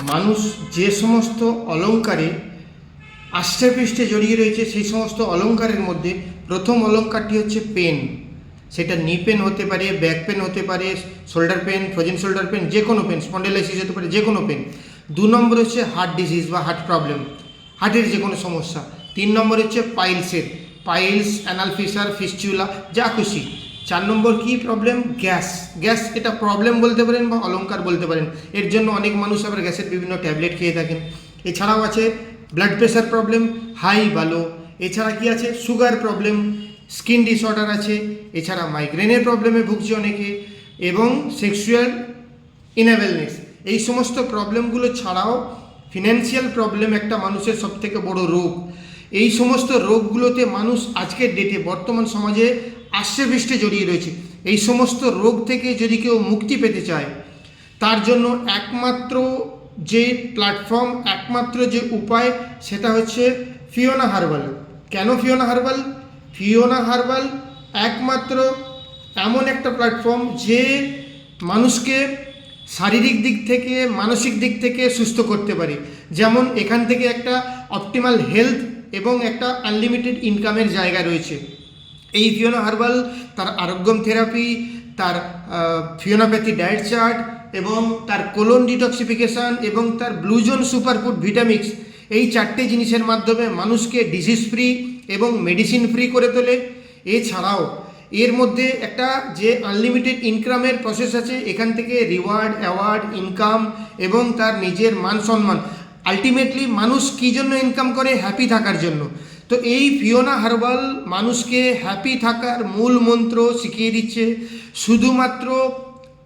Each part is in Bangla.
মানুষ যে সমস্ত অলংকারে আষ্টেপৃষ্ঠে জড়িয়ে রয়েছে, সেই সমস্ত অলংকারের মধ্যে প্রথম অলঙ্কারটি হচ্ছে পেন। সেটা নি পেন হতে পারে, ব্যাক পেন হতে পারে, shoulder pain, frozen shoulder pain, যে কোনো পেন, স্পন্ডেলাইসিস হতে পারে, যে কোনো পেন। দু নম্বর হচ্ছে হার্ট ডিজিজ বা হার্ট প্রবলেম, হার্টের যে কোনো সমস্যা। তিন নম্বর হচ্ছে পাইলসের, পাইলস অ্যানাল ফিসার ফিস্চুলা যা খুশি। চার নম্বর কি প্রবলেম গ্যাস গ্যাস এটা প্রবলেম বলতে পারেন বা অলংকার বলতে পারেন। এর জন্য অনেক মানুষ আবার গ্যাসের বিভিন্ন ট্যাবলেট খেয়ে থাকেন। এছাড়াও আছে ব্লাড প্রেশার প্রবলেম হাই বা লো এছাড়া কি আছে? সুগার প্রবলেম স্কিন ডিসঅর্ডার আছে। এছাড়া মাইগ্রেনের প্রবলেমে ভুগছে অনেকে। এবং সেক্সুয়াল ইনাবেলনেস এই সমস্ত প্রবলেমগুলো ছাড়াও ফিনান্সিয়াল প্রবলেম একটা মানুষের সবথেকে বড় রোগ। এই সমস্ত রোগগুলোতে মানুষ আজকের ডেটে বর্তমান সমাজে পৃষ্ঠে জড়িয়ে রয়েছে। এই সমস্ত রোগ থেকে যদি কেউ মুক্তি পেতে চায়, তার জন্য একমাত্র যে প্ল্যাটফর্ম একমাত্র যে উপায়, সেটা হচ্ছে ফিওনা হার্বাল কেন ফিওনা হার্বাল ফিওনা হার্বাল একমাত্র এমন একটা প্ল্যাটফর্ম যে মানুষকে শারীরিক দিক থেকে, মানসিক দিক থেকে সুস্থ করতে পারে। যেমন এখান থেকে একটা অপটিমাল হেলথ এবং একটা আনলিমিটেড ইনকামের জায়গা রয়েছে। এই ফিওনা হার্বাল তার আরোগ্যম থেরাপি তার ফিওনাপ্যাথি ডায়েট চার্ট এবং তার কোলন ডিটক্সিফিকেশান এবং তার ব্লুজোন সুপারফুড ভিটামিক্স এই চারটে জিনিসের মাধ্যমে মানুষকে ডিজিজ ফ্রি এবং মেডিসিন ফ্রি করে তোলে। এছাড়াও, এর মধ্যে একটা যে আনলিমিটেড ইনকামের প্রসেস আছে, এখান থেকে রিওয়ার্ড অ্যাওয়ার্ড ইনকাম এবং তার নিজের মান সম্মান আলটিমেটলি মানুষ কী জন্য ইনকাম করে? হ্যাপি থাকার জন্য। তো এই ফিওনা হার্বাল মানুষকে হ্যাপি থাকার মূল মন্ত্র শিখিয়ে দিচ্ছে। শুধুমাত্র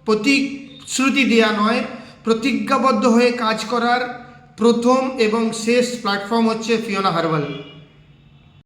প্রতিশ্রুতি দেওয়া নয়, প্রতিজ্ঞাবদ্ধ হয়ে কাজ করার প্রথম এবং শেষ প্ল্যাটফর্ম হচ্ছে ফিওনা হার্বাল।